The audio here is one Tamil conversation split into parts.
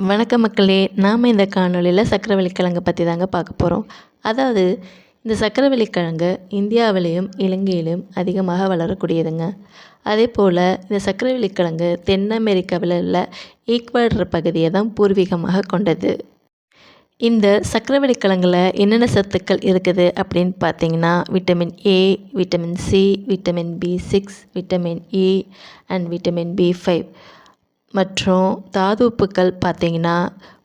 வணக்கம் மக்களே நாம் இந்த காணொளியில் சக்கரவள்ளி கிழங்கு பற்றி தாங்க பார்க்க போகிறோம் அதாவது இந்த சக்கரவள்ளி கிழங்கு இந்தியாவிலையும் இலங்கையிலும் அதிகமாக வளரக்கூடியதுங்க. அதே போல் இந்த சக்கரவள்ளி கிழங்கு தென் அமெரிக்காவில் உள்ள ஈக்வடர் பகுதியை தான் பூர்வீகமாக கொண்டது. இந்த சக்கரவள்ளி கிழங்குல என்னென்ன சத்துக்கள் இருக்குது அப்படின்னு பார்த்தீங்கன்னா vitamin A vitamin C vitamin B six vitamin E and vitamin B five மற்றும் தாது உப்புக்கள் பார்த்திங்கன்னா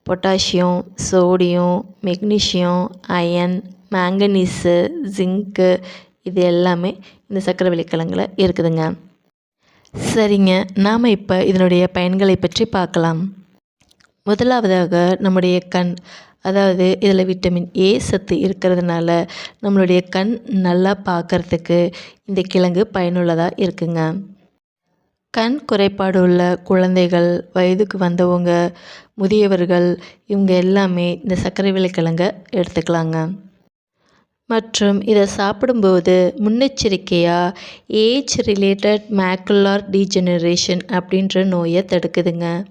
potassium sodium magnesium iron manganese zinc இது எல்லாமே இந்த சக்கரை கிழங்குல இருக்குதுங்க. சரிங்க நாம் இப்போ இதனுடைய பயன்களை பற்றி பார்க்கலாம். முதலாவதாக நம்முடைய கண் அதாவது இதில் விட்டமின் ஏ சத்து இருக்கிறதுனால நம்மளுடைய கண் நல்லா பார்க்கறதுக்கு இந்த கிழங்கு பயனுள்ளதாக இருக்குங்க. கண் குறைபாடு உள்ள குழந்தைகள் வயதுக்கு வந்தவங்க முதியவர்கள் இவங்க எல்லாமே இந்த சர்க்கரை விலைக்கிழங்க எடுத்துக்கலாங்க. மற்றும் இதை சாப்பிடும்போது முன்னெச்சரிக்கையாக ஏஜ் ரிலேட்டட் மேக்குலார் டீஜெனரேஷன் அப்படின்ற நோயை தடுக்குதுங்க.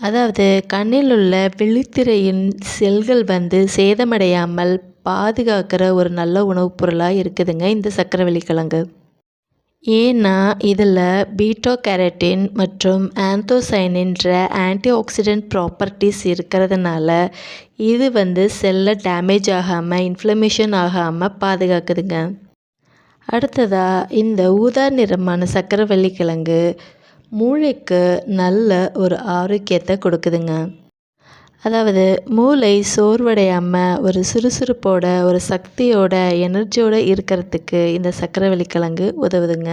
அதாவது கண்ணில் உள்ள விழித்திரையின் செல்கள் வந்து சேதமடையாமல் பாதுகாக்கிற ஒரு நல்ல உணவுப் பொருளாக இருக்குதுங்க இந்த சக்கரவள்ளி கிழங்கு ஏன்னா இதில் பீட்டோ கேரட்டின் மற்றும் ஆந்தோசைனின்ற ஆன்டி ஆக்சிடென்ட் ப்ராப்பர்ட்டிஸ் இருக்கிறதுனால இது வந்து செல்லை டேமேஜ் ஆகாமல் இன்ஃப்ளமேஷன் ஆகாமல் பாதுகாக்குதுங்க. அடுத்ததாக இந்த ஊதா நிறமான சக்கரவள்ளி கிழங்கு மூளைக்கு நல்ல ஒரு ஆரோக்கியத்தை கொடுக்குதுங்க. அதாவது மூளை சோர்வடையாமல் ஒரு சுறுசுறுப்போட ஒரு சக்தியோட எனர்ஜியோட இருக்கிறதுக்கு இந்த சக்கரவள்ளி கிழங்கு உதவுதுங்க.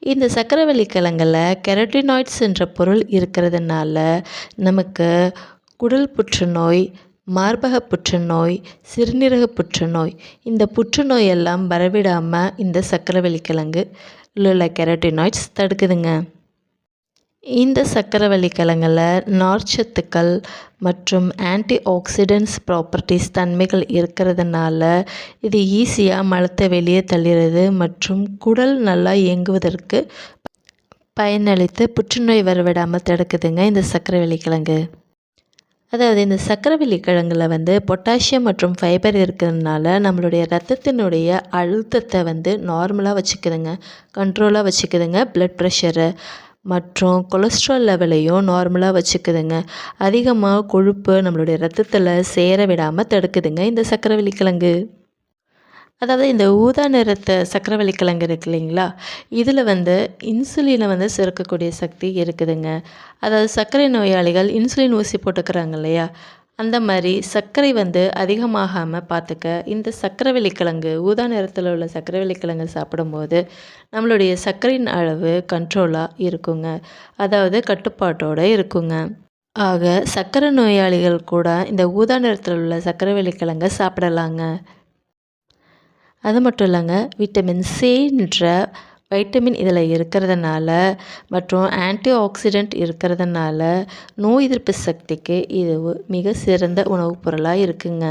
இந்த சக்கரவள்ளி கிழங்கில் கெரட்டினாய்ட்ஸ் என்ற பொருள் இருக்கிறதுனால நமக்கு குடல் புற்றுநோய் மார்பக புற்றுநோய் சிறுநீரக புற்றுநோய் இந்த புற்றுநோய் எல்லாம் வரவிடாமல் இந்த சக்கரவள்ளி கிழங்கு உள்ள கெரட்டினாய்ட்ஸ் தடுக்குதுங்க. இந்த சக்கரவள்ளி கிழங்குல நார்ச்சத்துக்கள் மற்றும் ஆன்டி ஆக்சிடென்ட்ஸ் ப்ராப்பர்ட்டிஸ் தன்மைகள் இருக்கிறதுனால இது ஈஸியாக மலத்தை வெளியே தள்ளிடுது மற்றும் குடல் நல்லா இயங்குவதற்கு பயனளித்து புற்றுநோய் வரவிடாமல் தடுக்குதுங்க இந்த சக்கரவள்ளி கிழங்கு அதாவது இந்த சக்கரவள்ளி கிழங்குல வந்து பொட்டாசியம் மற்றும் ஃபைபர் இருக்கிறதுனால நம்மளுடைய ரத்தத்தினுடைய அழுத்தத்தை வந்து நார்மலாக வச்சுக்குதுங்க. கண்ட்ரோலாக வச்சுக்குதுங்க. Blood pressure. மற்றும் கொலஸ்ட்ரால் லெவலையும் நார்மலாக வச்சுக்குதுங்க. அதிகமாக கொழுப்பு நம்மளுடைய ரத்தத்தில் சேர விடாமல் தடுக்குதுங்க இந்த சக்கரவள்ளி கிழங்கு. அதாவது இந்த ஊதா நிறத்த சக்கரவள்ளி கிழங்கு இருக்கு இல்லைங்களா? இதில் வந்து இன்சுலினை வந்து சுரக்கக்கூடிய சக்தி இருக்குதுங்க. அதாவது சர்க்கரை நோயாளிகள் இன்சுலின் ஊசி போட்டுக்கிறாங்க இல்லையா? அந்த மாதிரி சர்க்கரை வந்து அதிகமாகாமல் பார்த்துக்க இந்த சக்கரவள்ளி கிழங்கு ஊதா நிறத்தில் உள்ள சக்கரவள்ளி கிழங்கு சாப்பிடும்போது நம்மளுடைய சர்க்கரையின் அளவு கண்ட்ரோலாக இருக்குங்க. அதாவது கட்டுப்பாட்டோடு இருக்குங்க. ஆக சர்க்கரை நோயாளிகள் கூட இந்த ஊதா நிறத்தில் உள்ள சர்க்கரை கிழங்கை சாப்பிடலாங்க. அது மட்டும் இல்லைங்க விட்டமின் சின்ற வைட்டமின் இதில் இருக்கிறதுனால மற்றும் ஆன்டி ஆக்சிடெண்ட் இருக்கிறதுனால நோய் எதிர்ப்பு சக்திக்கு இது மிக சிறந்த உணவுப் பொருளாக இருக்குங்க.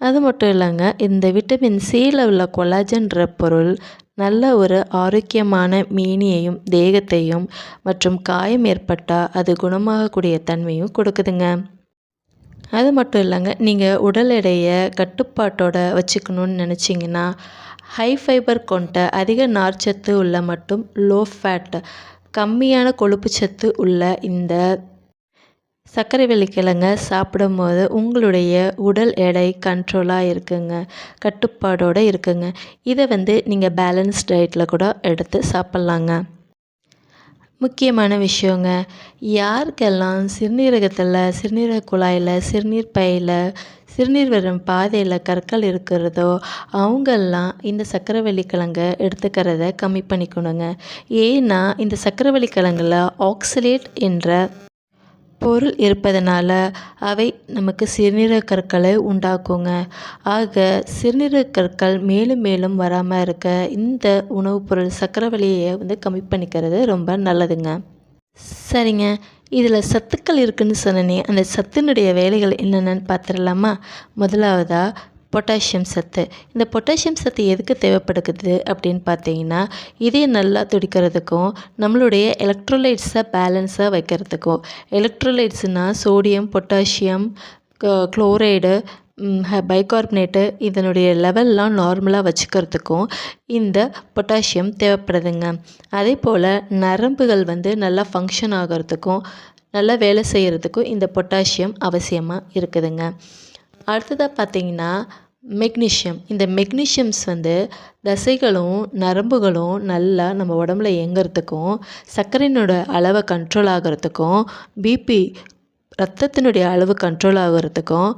அது மட்டும் இல்லைங்க இந்த விட்டமின் சியில் உள்ள கொலாஜன்ற பொருள் நல்ல ஒரு ஆரோக்கியமான மீனியையும் தேகத்தையும் மற்றும் காயம் ஏற்பட்டால் அது குணமாகக்கூடிய தன்மையும் கொடுக்குதுங்க. அது மட்டும் இல்லைங்க. நீங்கள் உடல் எடையை கட்டுப்பாட்டோட வச்சுக்கணுன்னு நினச்சிங்கன்னா ஹை ஃபைபர் கொண்ட அதிக நார்ச்சத்து உள்ள மற்றும் லோ ஃபேட் கம்மியான கொழுப்பு சத்து உள்ள இந்த சர்க்கரை வெள்ளிக்கிழங்க சாப்பிடும் போது உங்களுடைய உடல் எடை கண்ட்ரோலாக இருக்குங்க. கட்டுப்பாடோடு இருக்குங்க. இதை வந்து நீங்கள் பேலன்ஸ் டயட்டில் கூட எடுத்து சாப்பிட்லாங்க. முக்கியமான விஷயங்க. யாருக்கெல்லாம் சிறுநீரகத்தில் சிறுநீரக குழாயில் சிறுநீர் பையில் சிறுநீர் வரும் பாதையில் கற்கள் இருக்கிறதோ அவங்கெல்லாம் இந்த சக்கரவள்ளி கிழங்க எடுத்துக்கிறத கம்மி பண்ணிக்கணுங்க. ஏன்னா இந்த சக்கரவள்ளி கிழங்குல ஆக்சிலேட் என்ற பொருள் இருப்பதனால அவை நமக்கு சிறுநீரக கற்களை உண்டாக்குங்க. ஆக சிறுநீரக கற்கள் மேலும் மேலும் வராமல் இருக்க இந்த உணவுப் பொருள் சக்கரவள்ளியை வந்து கம்மி பண்ணிக்கிறது ரொம்ப நல்லதுங்க. சரிங்க. இதில் சத்துக்கள் இருக்குதுன்னு சொன்னனே அந்த சத்தினுடைய வேலைகள் என்னென்னு பார்த்துடலாமா முதலாவதாக பொட்டாசியம் சத்து. இந்த பொட்டாசியம் சத்து எதுக்கு தேவைப்படுக்குது அப்படின்னு பார்த்தீங்கன்னா இதே நல்லா துடிக்கிறதுக்கும் நம்மளுடைய எலக்ட்ரோலைட்ஸை பேலன்ஸாக வைக்கிறதுக்கும். எலக்ட்ரோலைட்ஸ்னால் சோடியம் பொட்டாசியம் குளோரைடு பைகார்பனேட்டு இதனுடைய லெவல்லாம் நார்மலாக வச்சுக்கிறதுக்கும் இந்த பொட்டாசியம் தேவைப்படுதுங்க. அதே போல் நரம்புகள் வந்து நல்லா ஃபங்க்ஷன் ஆகிறதுக்கும் நல்லா வேலை செய்கிறதுக்கும் இந்த பொட்டாசியம் அவசியமாக இருக்குதுங்க. அடுத்ததாக பார்த்தீங்கன்னா மெக்னீஷியம் இந்த மெக்னீஷியம்ஸ் வந்து தசைகளும் நரம்புகளும் நல்லா நம்ம உடம்புல இயங்கிறதுக்கும் சர்க்கரையினோட அளவை கண்ட்ரோல் ஆகிறதுக்கும் பிபி ரத்தத்தினுடைய அளவு கண்ட்ரோல் ஆகிறதுக்கும்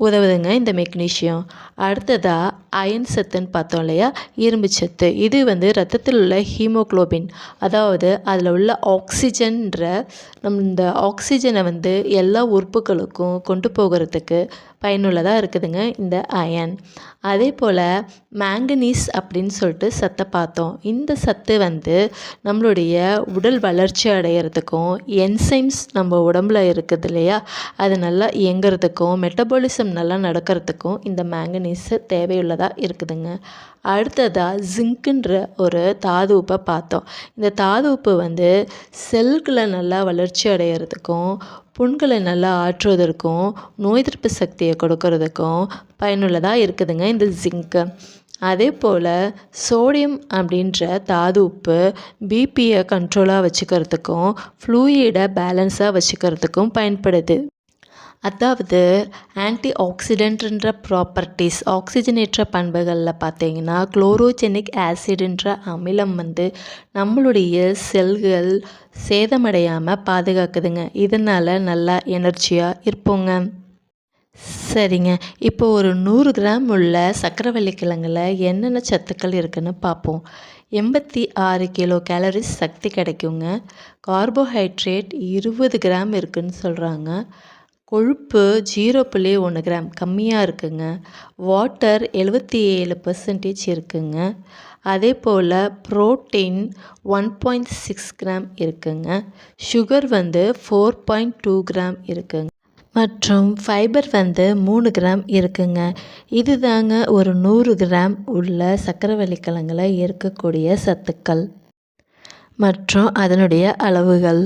உதவுதுங்க இந்த மெக்னீஷியம் அடுத்ததாக அயன் சத்துன்னு பார்த்தோம் இல்லையா? இரும்பு சத்து. இது வந்து ரத்தத்தில் உள்ள ஹீமோக்ளோபின். அதாவது அதில் உள்ள ஆக்சிஜன்ற நம் இந்த ஆக்சிஜனை வந்து எல்லா உறுப்புகளுக்கும் கொண்டு போகிறதுக்கு பயனுள்ளதாக இருக்குதுங்க இந்த அயன். அதே போல் மேங்கனீஸ் அப்படின்னு சொல்லிட்டு சத்தை பார்த்தோம். இந்த சத்து வந்து நம்மளுடைய உடல் வளர்ச்சி அடையிறதுக்கும் என்சைம்ஸ் நம்ம உடம்புல இருக்குது இல்லையா அது நல்லா இயங்கிறதுக்கும் மெட்டபாலிசம் நல்லா நடக்கிறதுக்கும் இந்த மேங்கனீஸ் தேவையுள்ளதாக இருக்குதுங்க. அடுத்ததாக ஜிங்க்குன்ற ஒரு தாது உப்பை பார்த்தோம். இந்த தாது உப்பு வந்து செல்களை நல்லா வளர்ச்சி அடையிறதுக்கும் புண்களை நல்லா ஆற்றுவதற்கும் நோய் எதிர்ப்பு சக்தியை கொடுக்கறதுக்கும் பயனுள்ளதாக இருக்குதுங்க இந்த ஜிங்க்கு அதே போல் சோடியம் அப்படின்ற தாது உப்பு பிபியை கண்ட்ரோலாக வச்சுக்கிறதுக்கும் ஃப்ளூயிடை பேலன்ஸாக வச்சுக்கிறதுக்கும் பயன்படுது. அதாவது ஆன்டி ஆக்சிடென்ட்ன்ற ப்ராப்பர்ட்டிஸ் ஆக்சிஜனேற்ற பண்புகளில் பார்த்தீங்கன்னா குளோரோஜெனிக் ஆசிடுன்ற அமிலம் வந்து நம்மளுடைய செல்கள் சேதமடையாமல் பாதுகாக்குதுங்க. இதனால் நல்லா எனர்ஜியாக இருப்போங்க. சரிங்க. இப்போ ஒரு நூறு கிராம் உள்ள சக்கரவள்ளி கிழங்குல என்னென்ன சத்துக்கள் இருக்குன்னு பார்ப்போம். எண்பத்தி ஆறு கிலோ கேலரிஸ் சக்தி கிடைக்குங்க. கார்போஹைட்ரேட் இருபது கிராம் இருக்குன்னு சொல்கிறாங்க கொழுப்பு ஜீரோ புள்ளி ஒன்று கிராம். கம்மியாக இருக்குங்க. வாட்டர் எழுபத்தி ஏழு பர்சன்டேஜ் இருக்குங்க. அதே போல் protein one point six gram இருக்குங்க. சுகர் வந்து ஃபோர் பாயிண்ட் டூ கிராம் இருக்குங்க. மற்றும் ஃபைபர் வந்து மூணு கிராம் இருக்குங்க. இது தாங்க ஒரு நூறு கிராம் உள்ள சக்கரவள்ளி கிழங்கில் இருக்கக்கூடிய சத்துக்கள். மற்றும் அதனுடைய அளவுகள்.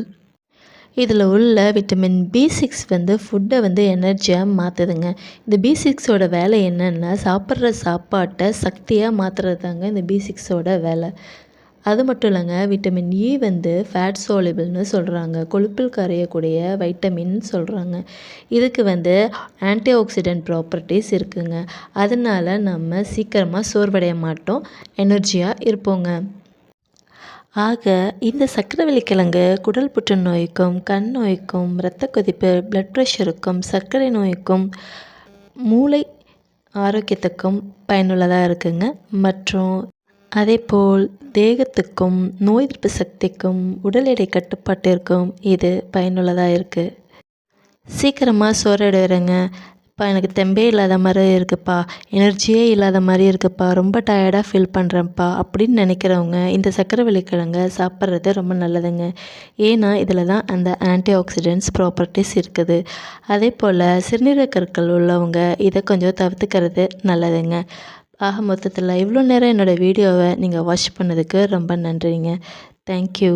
இதில் உள்ள விட்டமின் பி சிக்ஸ் வந்து ஃபுட்டை வந்து எனர்ஜியாக மாற்றுதுங்க இந்த பி சிக்ஸோட வேலை என்னென்னா சாப்பிட்ற சாப்பாட்டை சக்தியாக மாற்றுறது தாங்க இந்த பி சிக்ஸோட வேலை. அது மட்டும் இல்லைங்க விட்டமின் இ e வந்து ஃபேட் சோலிபிள்னு சொல்கிறாங்க கொழுப்பில் கரையக்கூடிய வைட்டமின் சொல்கிறாங்க இதுக்கு வந்து ஆன்டி ஆக்சிடென்ட் ப்ராப்பர்ட்டிஸ் இருக்குங்க. அதனால் நம்ம சீக்கிரமாக சோர்வடைய மாட்டோம் எனர்ஜியாக இருப்போங்க. ஆக இந்த சர்க்கரைவள்ளி கிழங்கு குடல் புற்றுநோய்க்கும் கண் நோய்க்கும் இரத்த கொதிப்பு பிளட் ப்ரெஷருக்கும் சர்க்கரை நோய்க்கும் மூளை ஆரோக்கியத்துக்கும் பயனுள்ளதாக இருக்குங்க. மற்றும் அதேபோல் தேகத்துக்கும் நோய் எதிர்ப்பு சக்திக்கும் உடல் எடை கட்டுப்பாட்டிற்கும் இது பயனுள்ளதாக இருக்குது சீக்கிரமாக சோர்வடைகிறேங்க இப்போ எனக்கு தெம்பே இல்லாத மாதிரி இருக்குப்பா. எனர்ஜியே இல்லாத மாதிரி இருக்குப்பா. ரொம்ப டயர்டாக ஃபீல் பண்ணுறேன்ப்பா அப்படின்னு நினைக்கிறவங்க இந்த சர்க்கரை கிழங்க சாப்பிட்றது ரொம்ப நல்லதுங்க. ஏன்னா இதில் தான் அந்த ஆன்டி ஆக்சிடென்ட்ஸ் ப்ராப்பர்ட்டிஸ் இருக்குது. அதே போல் சிறுநீரக கற்கள் உள்ளவங்க இதை கொஞ்சம் தவிர்த்துக்கிறது நல்லதுங்க. ஆக மொத்தத்தில் இவ்வளோ நேரம் என்னோடய வீடியோவை நீங்கள் வாட்ச் பண்ணதுக்கு ரொம்ப நன்றிங்க. தேங்க்யூ